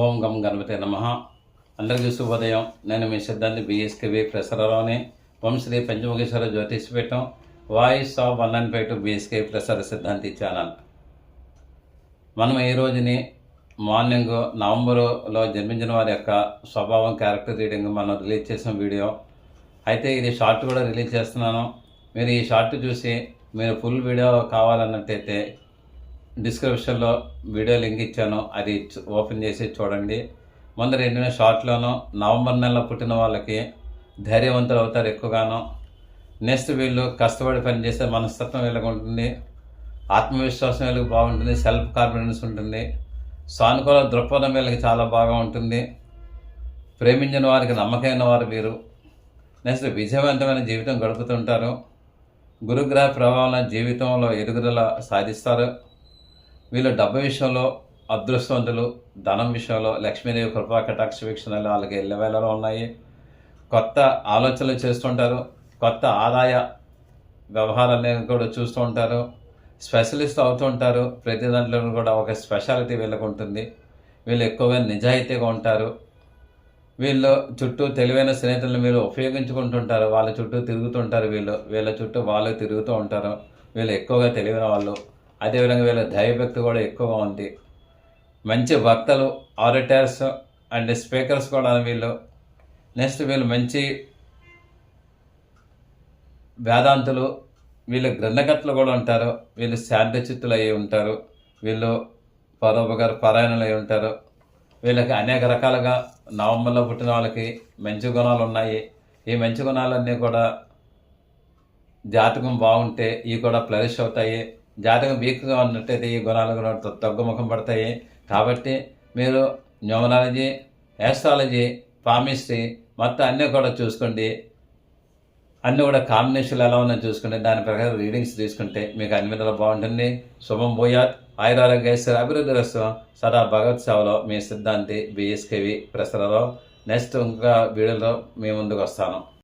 ఓం గం గణపతి నమ. అందరికీ శుభోదయం. నేను మీ సిద్ధాంతి B S K V ప్రసరరావుని. Om Shri Panchamukheshwara Jyotishpeetham voice of one and five two B S K Prasara సిద్ధాంతి ఛానల్. మనం ఈ రోజుని మార్నింగ్ నవంబరులో జన్మించిన వారి యొక్క స్వభావం క్యారెక్టర్ రీడింగ్ మనం రిలీజ్ చేసిన వీడియో. అయితే ఇది షార్ట్ కూడా రిలీజ్ చేస్తున్నాను. మీరు ఈ షార్ట్ చూసి మీరు ఫుల్ వీడియో కావాలన్నట్టయితే డిస్క్రిప్షన్లో వీడియో లింక్ ఇచ్చాను. అది ఓపెన్ చేసి చూడండి. ముందర ఏంటంటే షార్ట్లోనూ. నవంబర్ నెలలో పుట్టిన వాళ్ళకి ధైర్యవంతులు అవుతారు ఎక్కువగాను. నెక్స్ట్ వీళ్ళు కష్టపడి పనిచేసే మనస్తత్వం వీళ్ళకి ఉంటుంది. ఆత్మవిశ్వాసం వీళ్ళకి బాగుంటుంది. సెల్ఫ్ కాన్ఫిడెన్స్ ఉంటుంది. సానుకూల దృక్పథం వీళ్ళకి చాలా బాగా ఉంటుంది. ప్రేమించిన వారికి నమ్మకమైన వారు వీరు. నెక్స్ట్ విజయవంతమైన జీవితం గడుపుతుంటారు. గురుగ్రహ ప్రభావం జీవితంలో ఎదుగుదల సాధిస్తారు. వీళ్ళు డబ్బు విషయంలో అదృష్టవంతులు ధనం విషయంలో లక్ష్మీదేవి కృపా కటాక్ష వీక్షణలు వాళ్ళకి ఎల్లవేళలో ఉన్నాయి. కొత్త ఆలోచనలు చేస్తుంటారు కొత్త ఆదాయ వ్యవహారాలను కూడా చూస్తూ ఉంటారు. స్పెషలిస్ట్ అవుతూ ఉంటారు. ప్రతి దాంట్లో కూడా ఒక స్పెషాలిటీ వీళ్ళకు ఉంటుంది. వీళ్ళు ఎక్కువగా నిజాయితీగా ఉంటారు. వీళ్ళు చుట్టూ తెలివైన స్నేహితులను మీరు ఉపయోగించుకుంటుంటారు. వాళ్ళ చుట్టూ తిరుగుతుంటారు వీళ్ళు. వీళ్ళ చుట్టూ వాళ్ళు తిరుగుతూ ఉంటారు. వీళ్ళు ఎక్కువగా తెలివైన వాళ్ళు. అదేవిధంగా వీళ్ళ దైవభక్తి కూడా ఎక్కువగా ఉంది. మంచి వక్తలు ఆడిటర్స్ అండ్ స్పీకర్స్ కూడా వీళ్ళు. నెక్స్ట్ వీళ్ళు మంచి వేదాంతులు వీళ్ళు గ్రంథకర్తలు కూడా ఉంటారు. వీళ్ళు శాంతచిత్తులు అయి ఉంటారు. వీళ్ళు పరోపకార పరాయణులు అయి ఉంటారు. వీళ్ళకి అనేక రకాలుగా నవంబర్లో పుట్టిన వాళ్ళకి మంచి గుణాలు ఉన్నాయి. ఈ మంచి గుణాలన్నీ కూడా జాతకం బాగుంటే ఇవి కూడా ఫ్లరిష్ అవుతాయి. జాతకం వీక్గా ఉన్నట్టయితే ఈ గుణాలు కూడా తగ్గుముఖం పడతాయి. కాబట్టి మీరు న్యూమరాలజీ యాస్ట్రాలజీ ఫార్మిస్ట్రీ మొత్తం అన్నీ కూడా చూసుకోండి. అన్నీ కూడా కాంబినేషన్లు ఎలా ఉన్నాయో చూసుకుంటే దాని ప్రకారం రీడింగ్స్ తీసుకుంటే మీకు అన్ని విధాలు బాగుంటుంది. శుభం భూయాత్ ఆయురారోగ్యశ్వర అభివృద్ధి రసం సదా భగవత్ సేవలో మీ సిద్ధాంతి బిఎస్కేవి ప్రసరలో. నెక్స్ట్ ఇంకా వీడియోలో మీ ముందుకు వస్తాను.